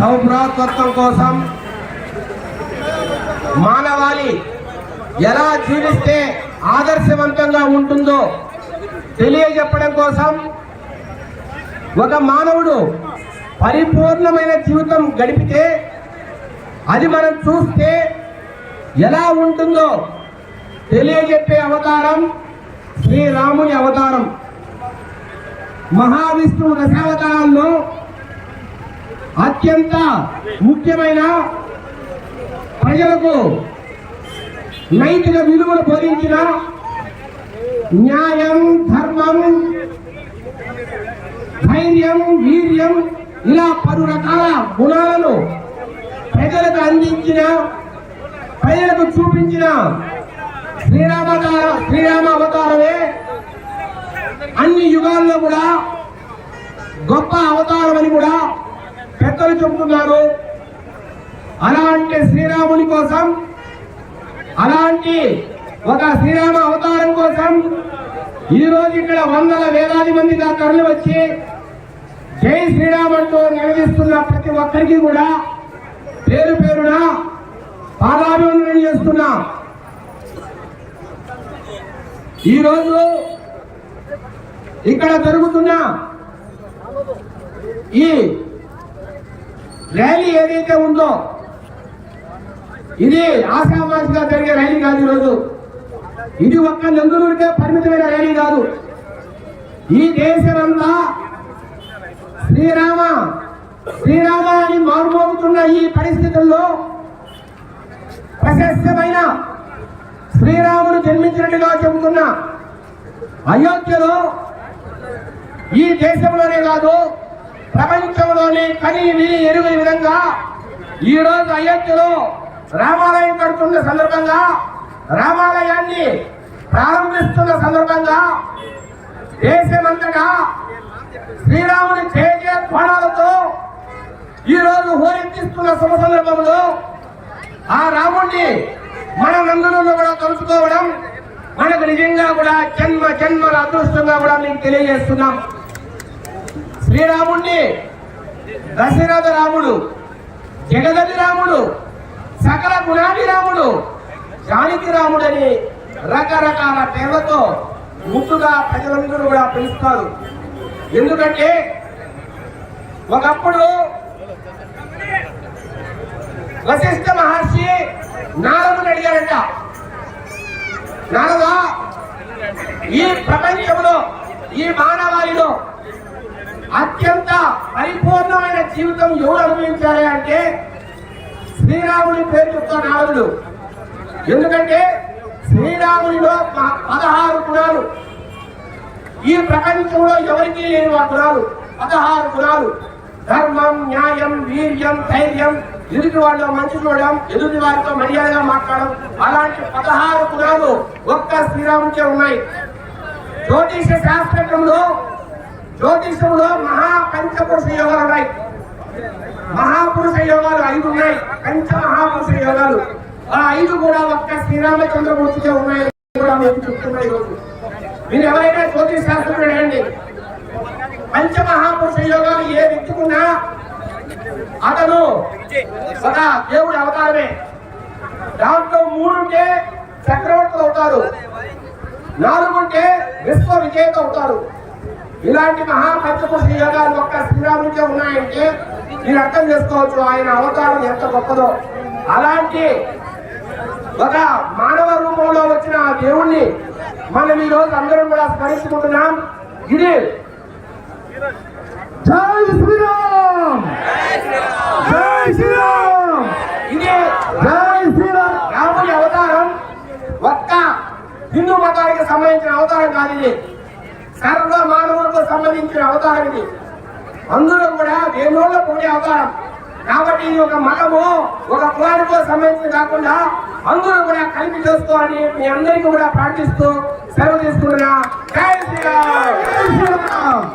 బహుపురాతత్వం కోసం మానవాళి ఎలా జీవిస్తే ఆదర్శవంతంగా ఉంటుందో తెలియజెప్పడం కోసం ఒక మానవుడు పరిపూర్ణమైన జీవితం గడిపితే అది మనం చూస్తే ఎలా ఉంటుందో తెలియజెప్పే అవతారం శ్రీరాముని అవతారం. మహావిష్ణువు దశావతారాల్లో అత్యంత ముఖ్యమైన ప్రజలకు నైతిక విలువలు బోధించిన న్యాయం ధర్మం ధైర్యం వీర్యం ఇలా పలు రకాల గుణాలను ప్రజలకు అందించిన ప్రజలకు చూపించిన శ్రీరామవతార శ్రీరామ అవతారమే అన్ని యుగాల్లో కూడా గొప్ప అవతారం అని కూడా పెద్దలు చెబుతున్నారు. అలాంటి శ్రీరాముని కోసం అలాంటి ఒక శ్రీరామ అవతారం కోసం ఈ రోజు ఇక్కడ వందల వేలాది మంది తరలి వచ్చి జై శ్రీరామ్ అంటూ నిలదీస్తున్న ప్రతి ఒక్కరికి కూడా పేరు పేరున పాదాభివందనం చేస్తున్నా. ఈరోజు ఇక్కడ జరుగుతున్న ఈ ర్యాలీ ఏదైతే ఉందో ఇది ఆశామాసిగా జరిగే ర్యాలీ కాదు ఈరోజు. ఇది ఒక్క నందులూరికే పరిమితమైన ర్యాలీ కాదు. ఈ దేశమంతా శ్రీరామ శ్రీరామ అని మారుమోగుతున్న ఈ పరిస్థితుల్లో ప్రశస్తమైన శ్రీరాముడు జన్మించినట్టుగా చెబుతున్న అయోధ్యలో ఈ దేశంలోనే కాదు కని విని విధంగా ఈ రోజు అయోధ్యలో రామాలయం కడుతున్న సందర్భంగా రామాలయాన్ని ప్రారంభిస్తున్న సందర్భంగా దేశమంతటా శ్రీరాముని జయ కోణాలతో ఈ రోజు హోరెత్తిస్తున్న శుభ సందర్భంలో ఆ రాముణ్ణి మన నందులలో కూడా తలుచుకోవడం మనకు నిజంగా కూడా జన్మ జన్మల అదృష్టంగా కూడా మేము తెలియజేస్తున్నాం. శ్రీరాముణ్ణి దశరథ రాముడు జగదతి రాముడు సకల గుణాది రాముడు జానకి రాముడని రకరకాల పేర్లతో ముద్దుగా ప్రజలందరూ కూడా పిలుస్తారు. ఎందుకంటే ఒకప్పుడు వశిష్ఠ మహర్షి నారదుని అడిగారంట నారద ఈ ప్రపంచంలో ఈ మానవాళిలో అత్యంత పరిపూర్ణమైన జీవితం ఎవరు అనుభవించాలి అంటే శ్రీరాముని పేరు చెప్తాడు నారదుడు. ఎందుకంటే శ్రీరామునిలో ప- పదహారు గుణాలు. ఈ ప్రపంచంలో ఎవరికీ లేని ఆ గుణాలు. పదహారు గుణాలు. ధర్మం న్యాయం వీర్యం ధైర్యం ఎదుటి వాళ్ళ మంచి చూడడం ఎదుటి వారితో మర్యాదగా మాట్లాడడం అలాంటి పదహారు గుణాలు ఒక్క శ్రీరామునికే ఉన్నాయి. జ్యోతిష శాస్త్రంలో జ్యోతిష్యంలో మహాపంచపురుష యోగాలు ఉన్నాయి. మహాపురుష యోగాలు ఐదు ఉన్నాయి. పంచ మహాపురుష యోగాలు ఆ ఐదు కూడా ఒక్క శ్రీరామచంద్రమూర్తితో ఉన్నాయని కూడా మీకు చెప్తున్నా ఈరోజు. మీరు ఎవరైనా జ్యోతిష్ శాస్త్రం అండి పంచ మహాపురుష యోగాలు ఏ వ్యక్తికున్నా అతను ఒక దేవుడు అవతారమే. దాంట్లో మూడుంటే చక్రవర్తులు అవుతారు. నాలుగుంటే విశ్వ విజేత అవుతారు. ఇలాంటి మహాపంచపురుష యోగాలు ఒక్క శ్రీరాముడికే ఉన్నాయంటే మీరు అర్థం చేసుకోవచ్చు ఆయన అవతారం ఎంత గొప్పదో. అలాంటి ఒక మానవ రూపంలో వచ్చిన ఆ దేవుణ్ణి మనం ఈ రోజు అందరం కూడా స్మరించుకుంటున్నాం. ఇది జై శ్రీరామ్! జై శ్రీరామ్! ఇది జై శ్రీరామ్! రాముడి అవతారం ఒక్క హిందూ మతానికి సంబంధించిన అవతారం కాదు ఇది. సర్వ మానవులకు సంబంధించిన అవతారం ఇది అందులో కూడా వేణోళ్ళ పొందే అవతారం. కాబట్టి ఇది ఒక మతము ఒక కులానికో సంబంధించి కాకుండా అందరూ కూడా కలిపి చేసుకోవాలని మీ అందరికీ కూడా ప్రార్థిస్తూ సెలవు తీసుకుంటున్నా. జై శ్రీరామ్!